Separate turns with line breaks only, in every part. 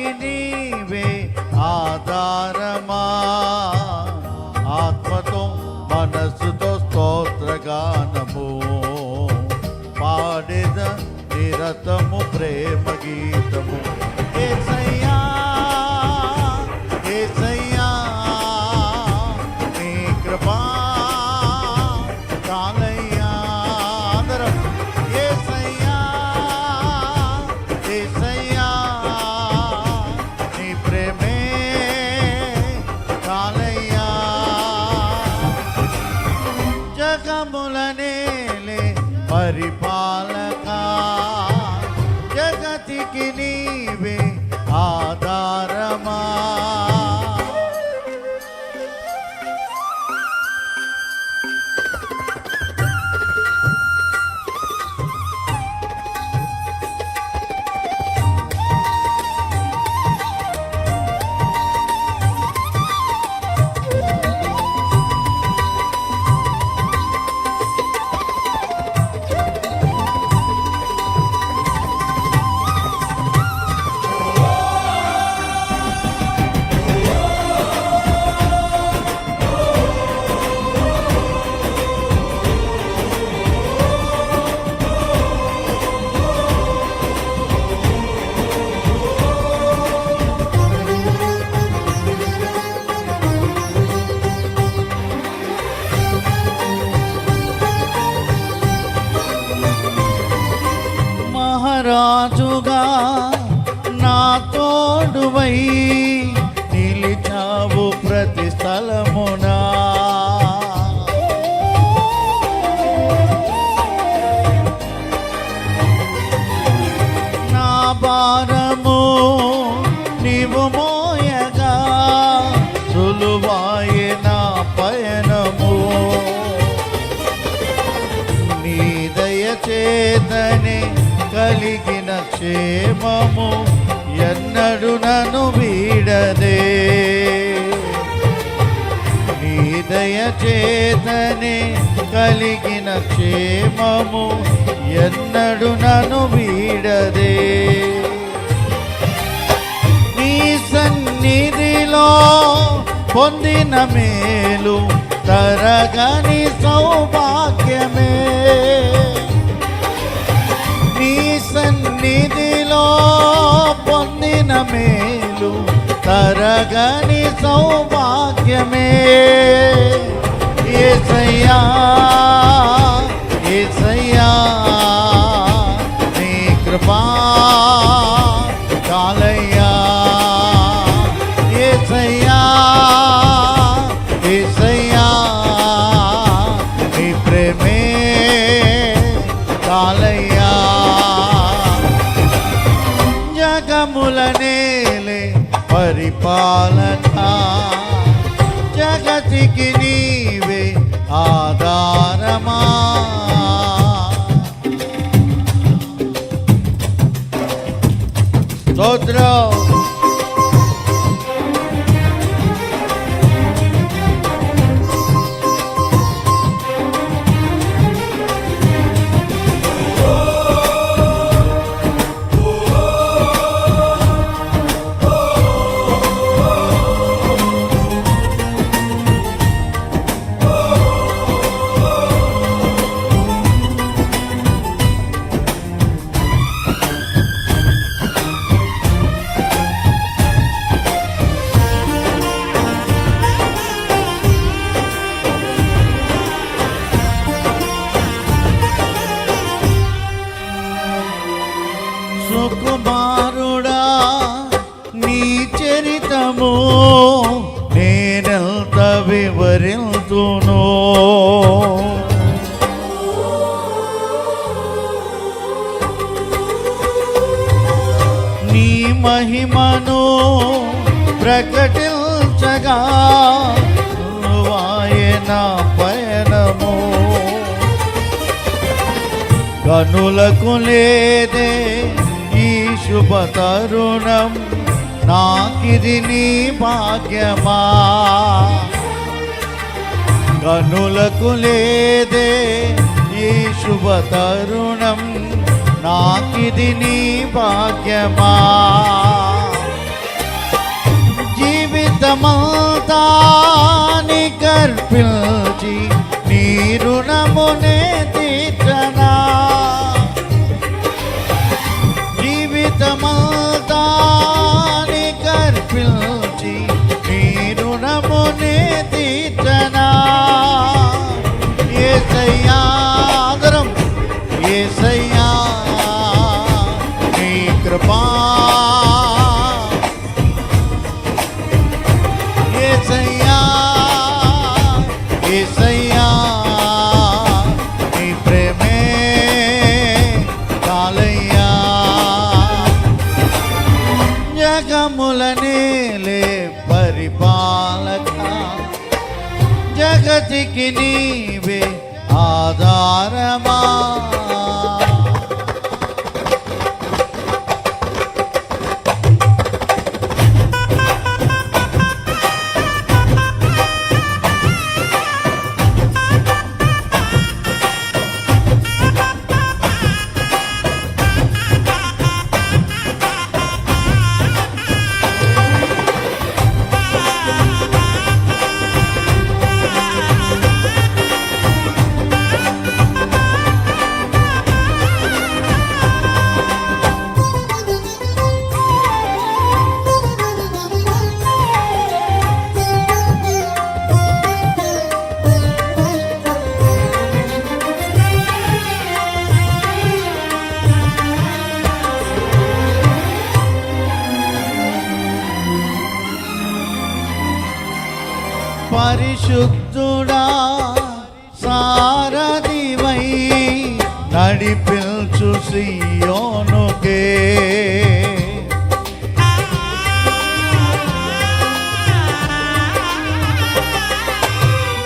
జగతికి నీవే ఆధారమా? ఆత్మతో మనస్సుతో స్తోత్రగానము. పాడేద నిరతము ప్రేమ గీతము ఆధారమా క్షేమము ఎన్నడు నను వీడదే. నీ చేతనే కలిగిన క్షేమము ఎన్నడు నను వీడదే. నీ సన్నిధిలో పొందిన మేలు తరగని సౌభాగ్యమే. నిధిలో పొందిన మేలు తరగని సౌభాగ్యమే. ఏసయ్యా ఏసయ్యా పరిపాలన? జగతికి నీవే ఆధారమా? స్తోత్రం. సుకుమారుడా నీ చరితము నేనెంత వివరిల్తును నీ మహిమను ప్రకటించగా ఆయన పయనము. కనులకు లేదే ఈ శుభ తరుణం నాకిది నీ భాగ్యమా? కనులకు లేదే ఈ శుభ తరుణం నాకిది నీ భాగ్యమా? జీవితమంతా నీ కర్పిల్చి నీ రుణమునే జగతికి నీవే ఆధారమా? నడిపించు సియోనుకే.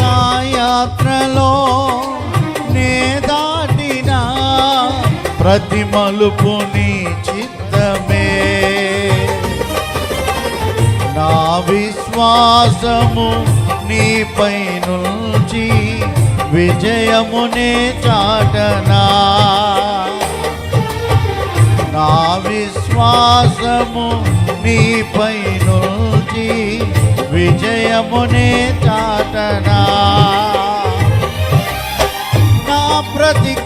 నా యాత్రలో నే దాటిన ప్రతి మలుపు నీ చిత్తమే. నా విశ్వాసము నీపై నుంచి విజయమునే చాటనా. నా విశ్వాసము నీపై నుంచి విజయమునే చాటనా. నా ప్రతి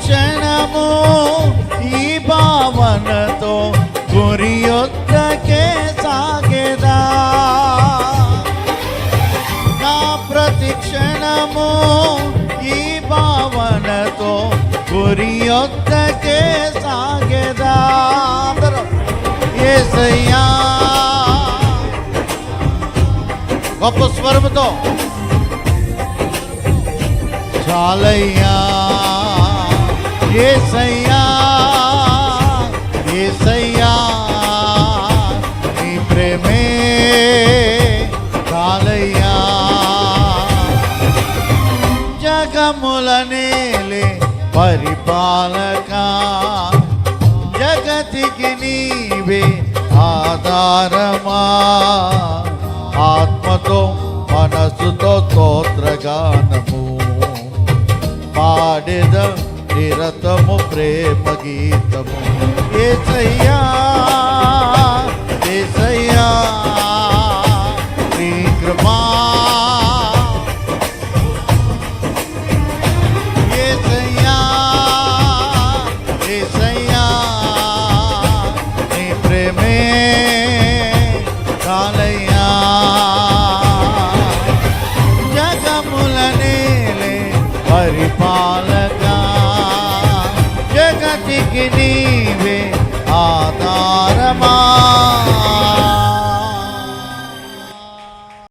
గురి యొద్దకే సాగేదా? అందరం గొప్ప స్వరముతో. చాలయ్యా. ఏసయ్యా. పరిపాలక జగతికి నీవే ఆధారమా? ఆత్మతో మనసుతో స్తోత్రగానము. పాడెద నిరతము ప్రేమ గీతము. ఏసయ్యా